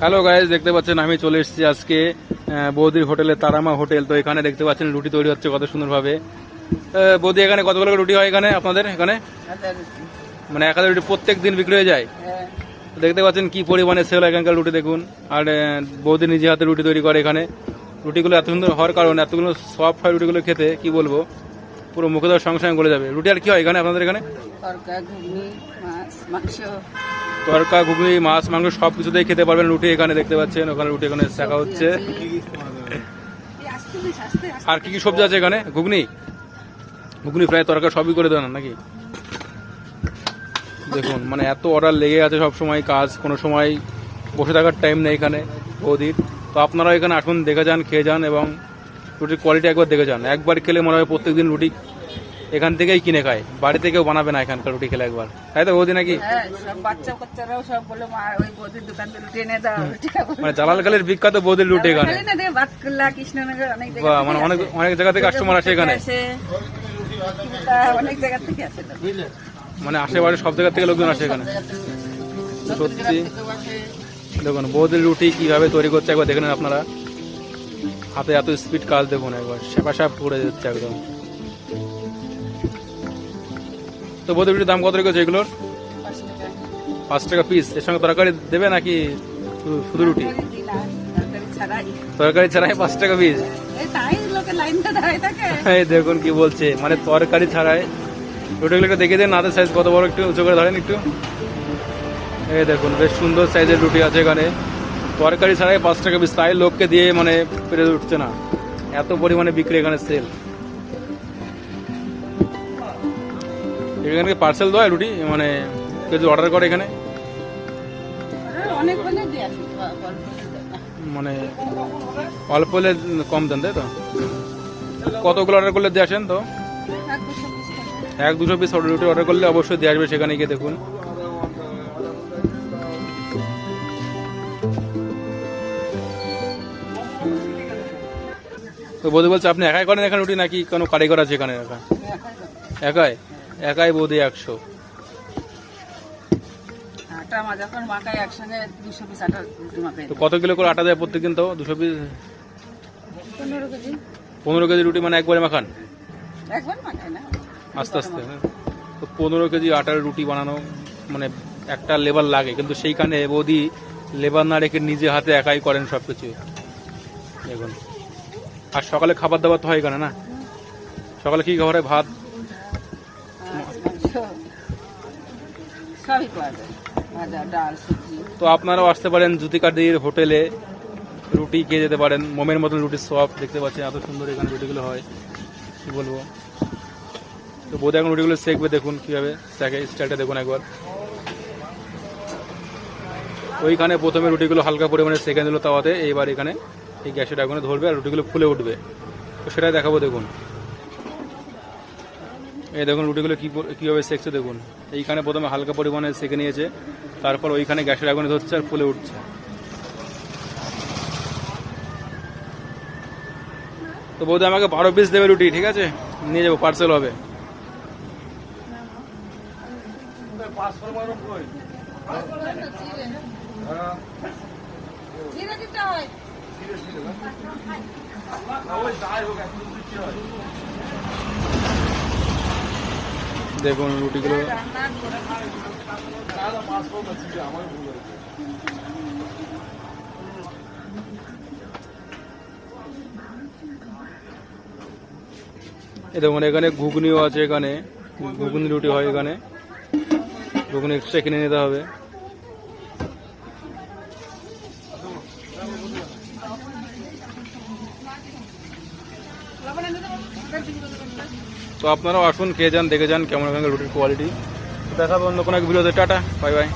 Hello guys দেখতে পাচ্ছেন আমি চলে এসেছি আজকে বৌদির হোটেলে তারামা হোটেল। তো এখানে দেখতে পাচ্ছেন রুটি তৈরি হচ্ছে কত সুন্দরভাবে। বৌদি এখানে কতগুলো রুটি হয় এখানে আপনাদের এখানে? মানে এক হাজার রুটি প্রত্যেক দিন বিক্রি হয়ে যায়? দেখতে পাচ্ছেন কি পরিমাণে সেল এখানকার রুটি দেখুন। আর বৌদি নিজে হাতে রুটি তৈরি করে এখানে। রুটিগুলো এত সুন্দর হওয়ার কারণে এতগুলো সফট হয় রুটিগুলো খেতে কি বলব? পুরো মুখে দেওয়ার সঙ্গে সঙ্গে গলে যাবে। রুটি আর কি হয় এখানে আপনাদের এখানে? তরকা, ঘুগনি, মাছ, মাংস সব কিছুতেই খেতে পারবেন। রুটি এখানে দেখতে পাচ্ছেন, ওখানে রুটি এখানে শেখা হচ্ছে। আর কি কি সবজি আছে এখানে? ঘুগনি? ঘুগনি, ফ্রাই, তরকা সবই করে দেন নাকি? দেখুন মানে এত অর্ডার লেগে আছে সব সময় কাজ, কোনো সময় বসে থাকার টাইম নেই এখানে, বৌদির। তো আপনারা এখানে আসুন, দেখে যান, খেয়ে যান এবং রুটির কোয়ালিটি একবার দেখে যান। একবার খেলে মনে হয় প্রত্যেকদিন রুটি এখান থেকেই কিনে খায়। বাড়ি থেকেও বানাবে না এখানকার রুটি খেলে একবার। তাই তো বৌদি নাকি? মানে জালাল জালালকালের বিখ্যাত বৌদির রুটি এখানে। মানে অনেক অনেক জায়গা থেকে কাস্টমার আসে এখানে। আসে। অনেক জায়গা থেকে আসে তো। মানে আশেপাশে সব জায়গা থেকে লোকজন আসে এখানে। সত্যি। দেখুন বৌদির রুটি কীভাবে তৈরি করছে একবার দেখে নেন আপনারা। হাতে এত স্পিড কাজ দেখুন একবার। স্যাপ করে যাচ্ছে একদম। তো বৌদির রুটির দাম কত রেখেছে এগুলোর? পাঁচ টাকা। পিস এর সঙ্গে তরকারি দেবে নাকি শুধু- রুটি? তরকারি ছাড়াই। পাঁচ টাকা পিস এই দেখুন কি বলছে। মানে তরকারি ছাড়াই। রুটিগুলো একটু দেখে দিন, নাদের সাইজ কত বড় একটু উঁচু করে ধরেন একটু। এই দেখুন, বেশ সুন্দর সাইজের রুটি আছে এখানে। তরকারি ছাড়াই পাঁচ টাকা পিস তাই লোককে দিয়ে মানে পেরে উঠছে না। এত পরিমাণে বিক্রি এখানে সেল এখানে পার্সেল দেওয়া রুটি মানে কেউ যদি অর্ডার করে এখানে। আর অনেক বলে দিয়ে আসি অল্প করে দেয় না। মানে অল্প হলে কম দেন তাই তো? কতগুলো অর্ডার করলে দিয়ে আসেন তো? এক দুশো পিস এক দুশো পিস রুটি অর্ডার করলে অবশ্যই দিয়ে আসবে সেখানে গিয়ে দেখুন। তো বৌদি বলছে আপনি একাই করেন এখানে রুটি নাকি কোনো কারিগর আছে এখানে একা? একাই? একাই বৌদি একশো। কত কিলো করে আটা দেয় প্রত্যেকদিন তো? দুশো পিস পনেরো কেজি। পনেরো কেজি রুটি মানে একবারে মাখান? আস্তে আস্তে হ্যাঁ। তো পনেরো কেজি আটার রুটি বানানো মানে একটা লেবার লাগে কিন্তু সেইখানে বৌদি লেবার না রেখে নিজে হাতে একাই করেন সব কিছু দেখুন। আর সকালে খাবার দাবার তো হয় এখানে না? সকালে কি খাবার? ভাত মাছ, মাংস, সবই পাওয়া যায়। ডাল, সবজি। তো আপনারাও আসতে পারেন জ্যোতিকাদির হোটেলে। রুটি খেয়ে যেতে পারেন। মোমের মতন রুটির সব দেখতে পাচ্ছেন, এত সুন্দর এখানে রুটিগুলো হয়। কি বলব? তো বোধ এখন রুটিগুলো সেকবে, দেখুন কীভাবে সেকে, স্টাইলটা দেখুন একবার। ওইখানে প্রথমে রুটিগুলো হালকা পরিমাণে সেকে দিল তাওয়াতে, এইবার এখানে এই গ্যাসের আগুনে ধরবে আর রুটিগুলো ফুলে উঠবে। তো সেটাই দেখাবো, দেখুন। এই দেখুন রুটিগুলো কি কীভাবে সেকছে দেখুন। এইখানে প্রথমে হালকা পরিমাণে সেকে নিয়েছে, তারপর ওইখানে গ্যাসের আগুনে ধরছে আর ফুলে উঠছে। তো বৌদি, আমাকে বারো পিস দেবে রুটি, ঠিক আছে? নিয়ে যাব পার্সেল হবে। দেখুন রুটিগুলো। এ দেখুন, এখানে ঘুগনিও আছে এখানে। ঘুগনি রুটি হয় এখানে। ঘুগনি এক্সট্রা কিনে নিতে হবে। तो अपनारा आसुन, खे जान, देखे जान कम रुटर क्वालिटी। तो देखा बंद को एक भिडियो देटा बै बै